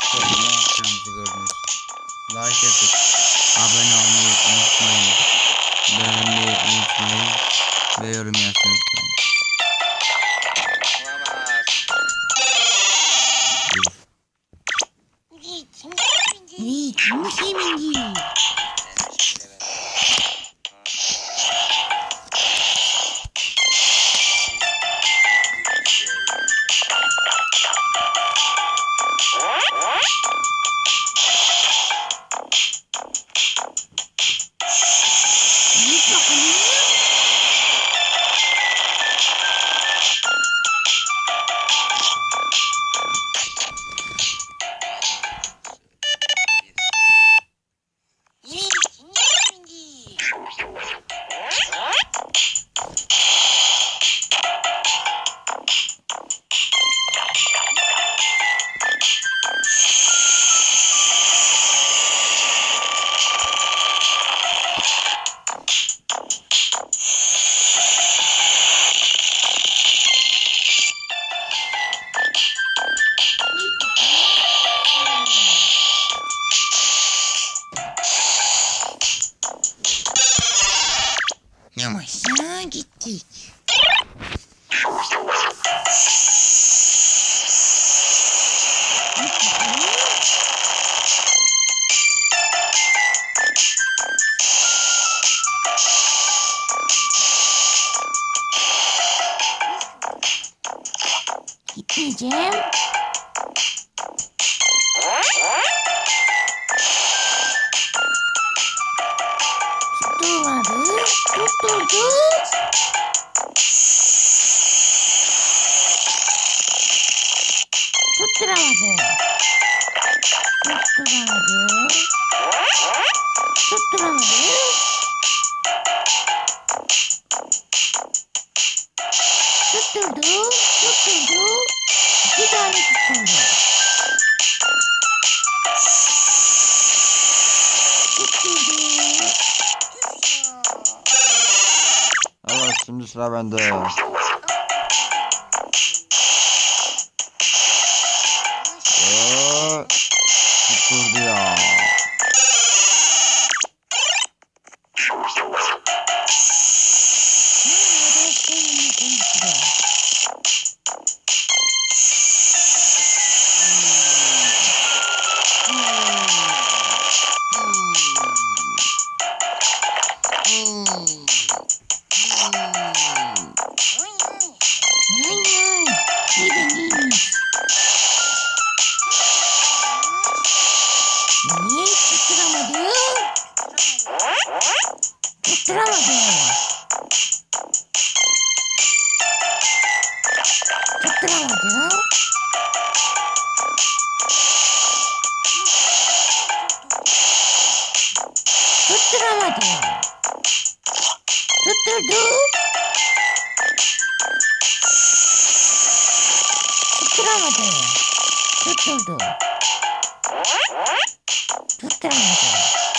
Ne yapacağımızı gördünüz. Like atıp abone olmayı unutmayın. Beğenmeyi unutmayın. Ve yorum yazmayı unutmayın. Yavaş. 아기 tutturamadım. Tutturdum, tutturdum. Bir tane tutturdum. Tutturdum. Evet şimdi sıra bende. ちょっと。ちょっと。ち。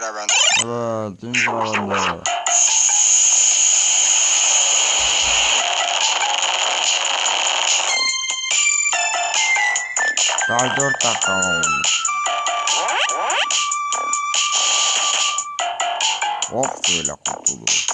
Sıra bende. Evet şimdi sıra bende. Daha 4 dakika olmuş. Hop şöyle kurtulur.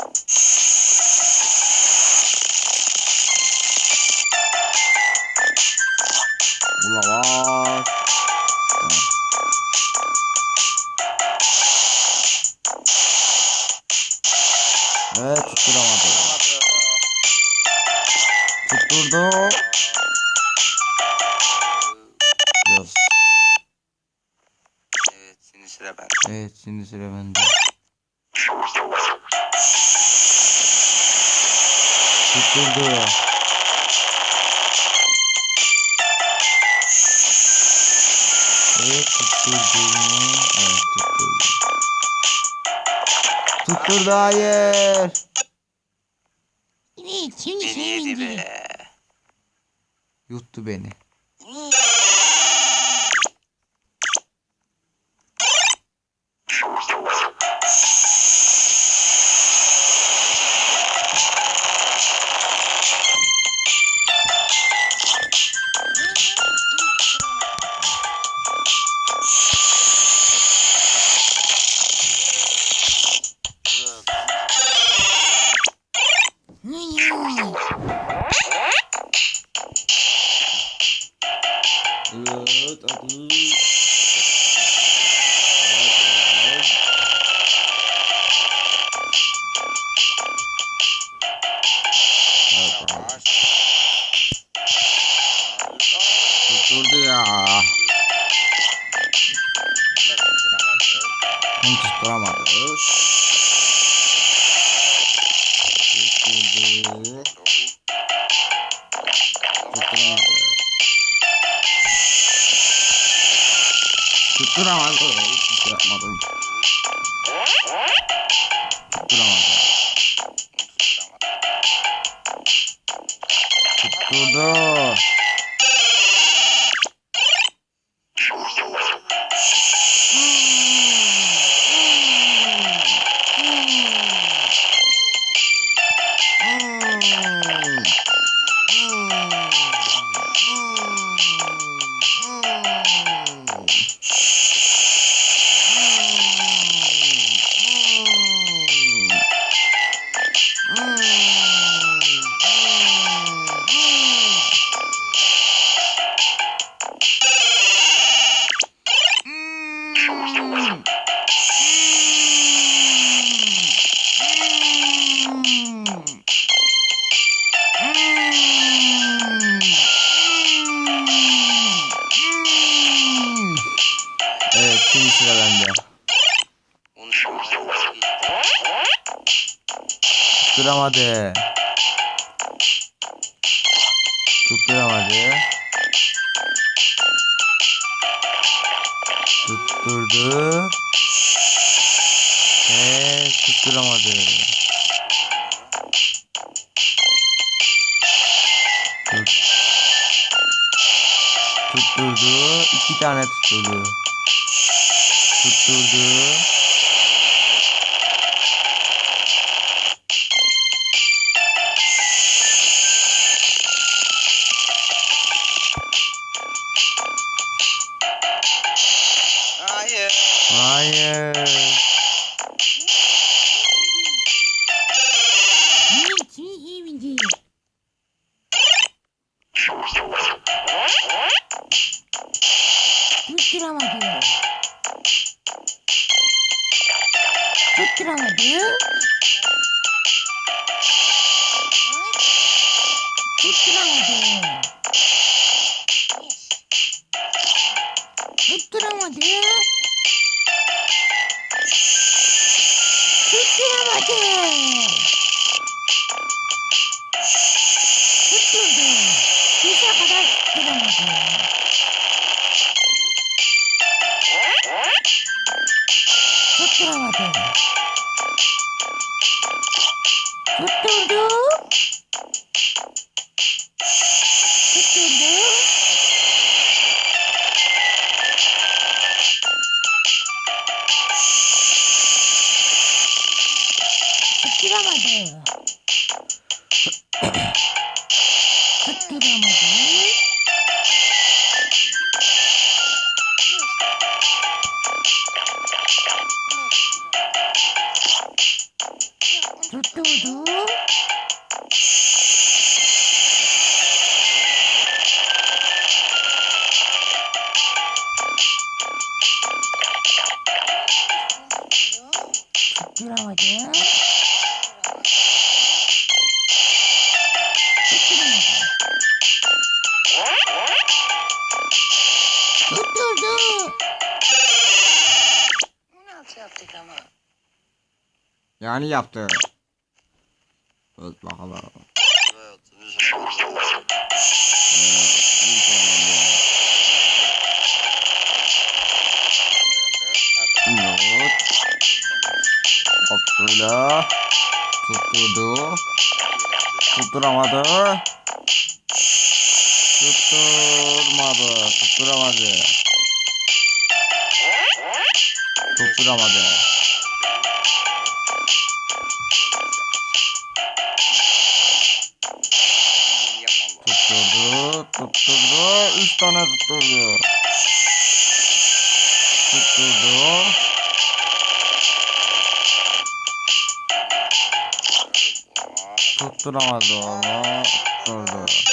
Tutturdu. Yes. Evet, şimdi sıra bende. Evet şimdi sıra bende. Tutturdu. Evet tutturdu mu? Evet tutturdu. Tutturdu hayır. Evet şimdi Beni yedi be. Yuttu beni. Onu Tutturamadı. Tutturdu. Ve tutturamadı. Tut. Tutturdu. İki tane tutturdu. Tutturdu. Tutturamadı. Tutturamadı. Tutturdu. Nasıl yaptık ama? Yani yaptı. Tutturamadı. Tutturmadı. Tutturamadı. Tutturamadı. Tutturdu. Tutturdu. Üç tane tutturdu. Tutturdu. Tutturamadı onu. Tutturdu.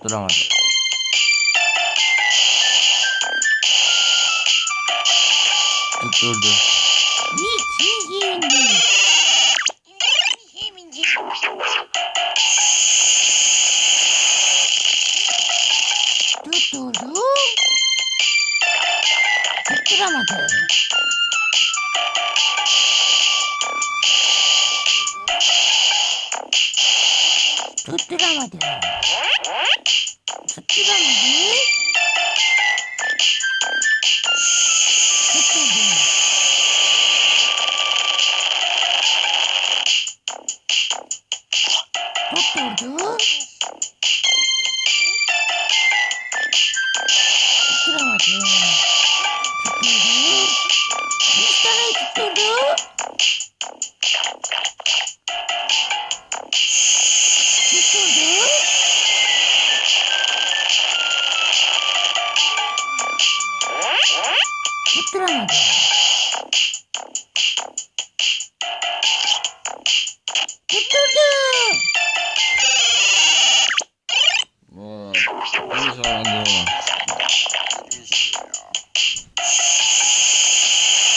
Tutturamadı. Tutturdu.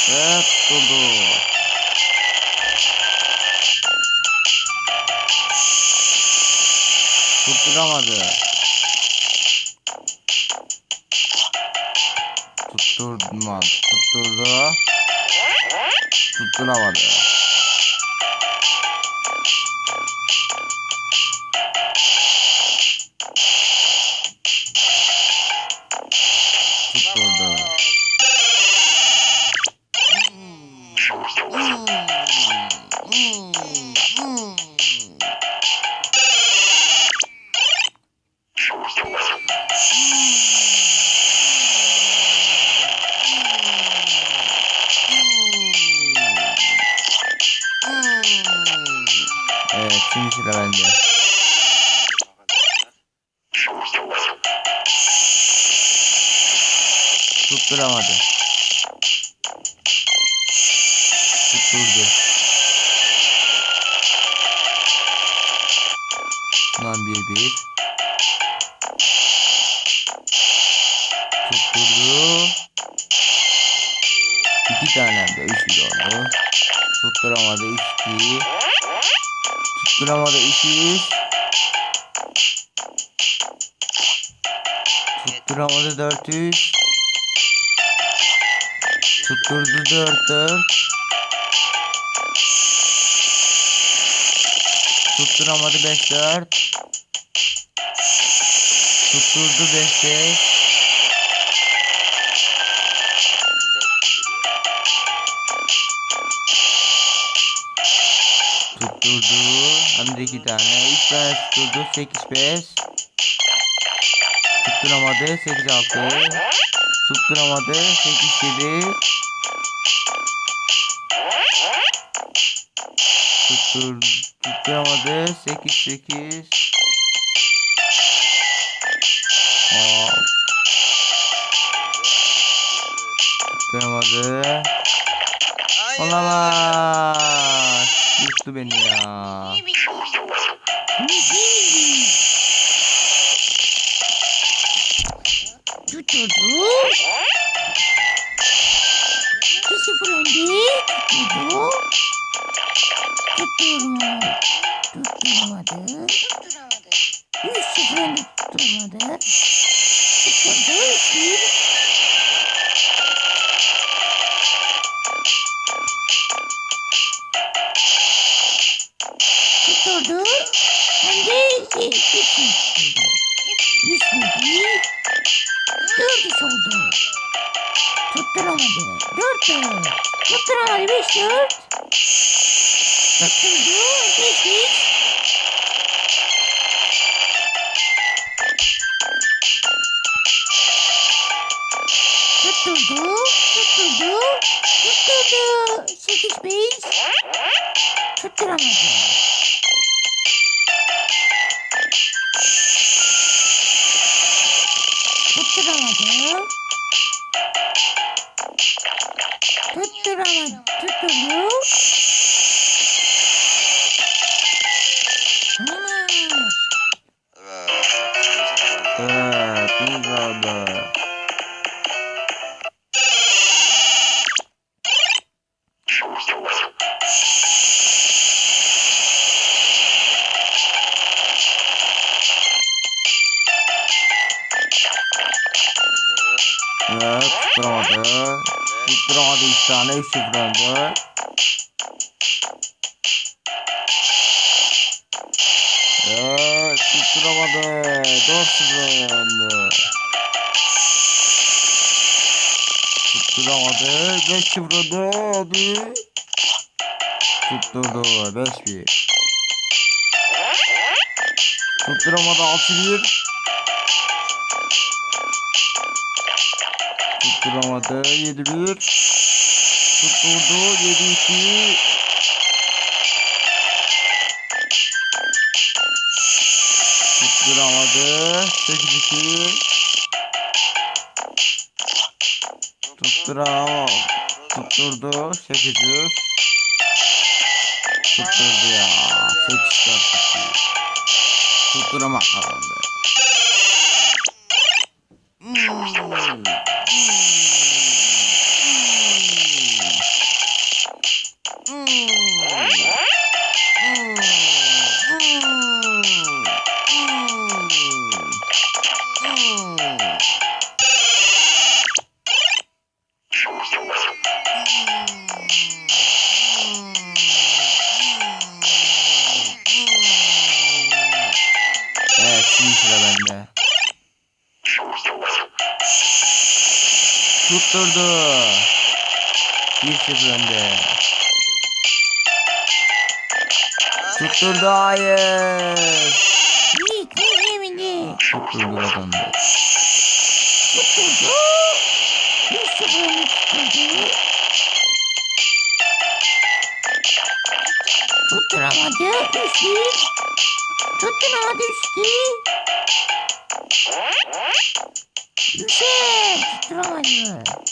Evet tutturdu. Tutturamadı. Tutturma, tutturdu. Tutturamadı. 3. levelde. Tutturamadı. Dramada 200. Tutturamadı 400. Tutturdu 4 4. Tutturamadı 5 4. Tutturdu 5 5. Şimdi iki tane. 3 tane tutturdu. 8 5. Tutturamadı. 8 6. Tutturamadı. 8 7. Tuttur, tutturamadı. 8 8. Tutturamadı. Olamaz. Yuttu beni ya. Tutturdu. 2-0 Tutturamadı. Dört dört. Tutturamadı. 4 0 önde. Tutturamadı. 5 0 önde. Hadi. Tutturdu. 5 1. Tutturamadı 6 1. Tutturamadı 7 1. Tutturdu 7 2. Tutturamadı 8 2. Tutturamadı. Tutturdu 8 Tutturdu ya. 8 4 Tutturamadı. 1-0 önde. Tutturdu hayır. Yiğit ve yemini. Tutturdu kazandı. Tutturdu. Bir sıfırını tutturdu. Tutturamadı. Üç bir. Tutturamadı üç iki. Güzel. Tutturamadı. Tutturamadı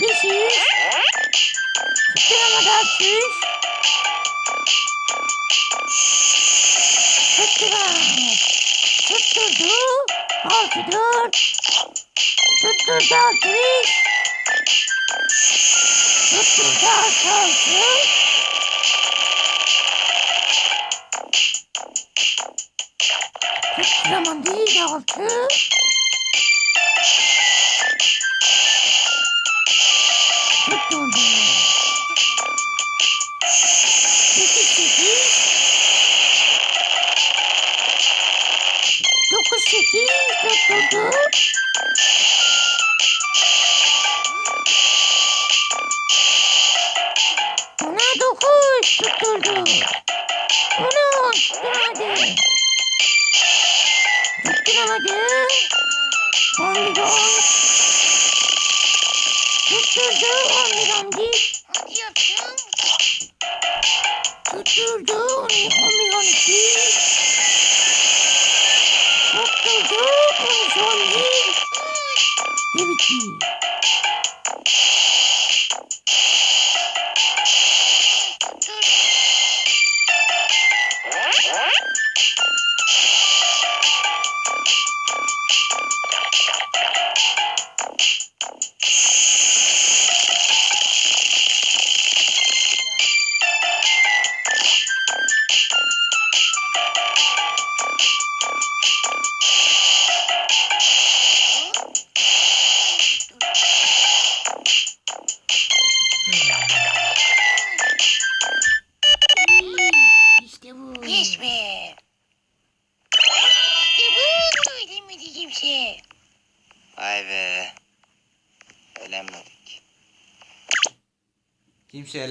Beş yüz. Tutturamadı altı yüz. Tutturamadı. Tutturdu. Altı dört. Tutturdu altı beş. Tutturdu altı altı. Tutturamadı altı. Okay.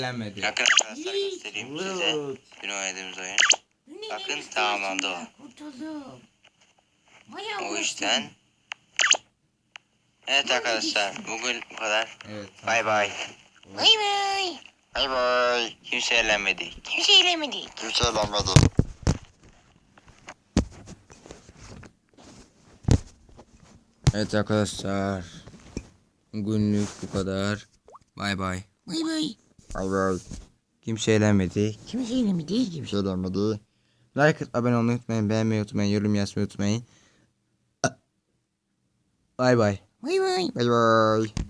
Bakın arkadaşlar göstereyim size. Dün oynadığımız oyun. Bakın, tamamlandı o. Kurtuldum. O yüzden. Evet arkadaşlar bugün bu kadar. Evet. Bay bay. Bay bay. Bay bay. Kimse eğlenmedi. Kimse eğlenmedi. Kimse eğlenmedi. Evet arkadaşlar. Günlük bu kadar. Bay bay. Bay bay. Bay bay. Kimse eğlenmedi. Kimse eğlenmedi. Kimse eğlenmedi. Like abone olmayı unutmayın. Beğenmeyi unutmayın. Yorum yazmayı unutmayın. Bay bay. Bay bay. Bay bay.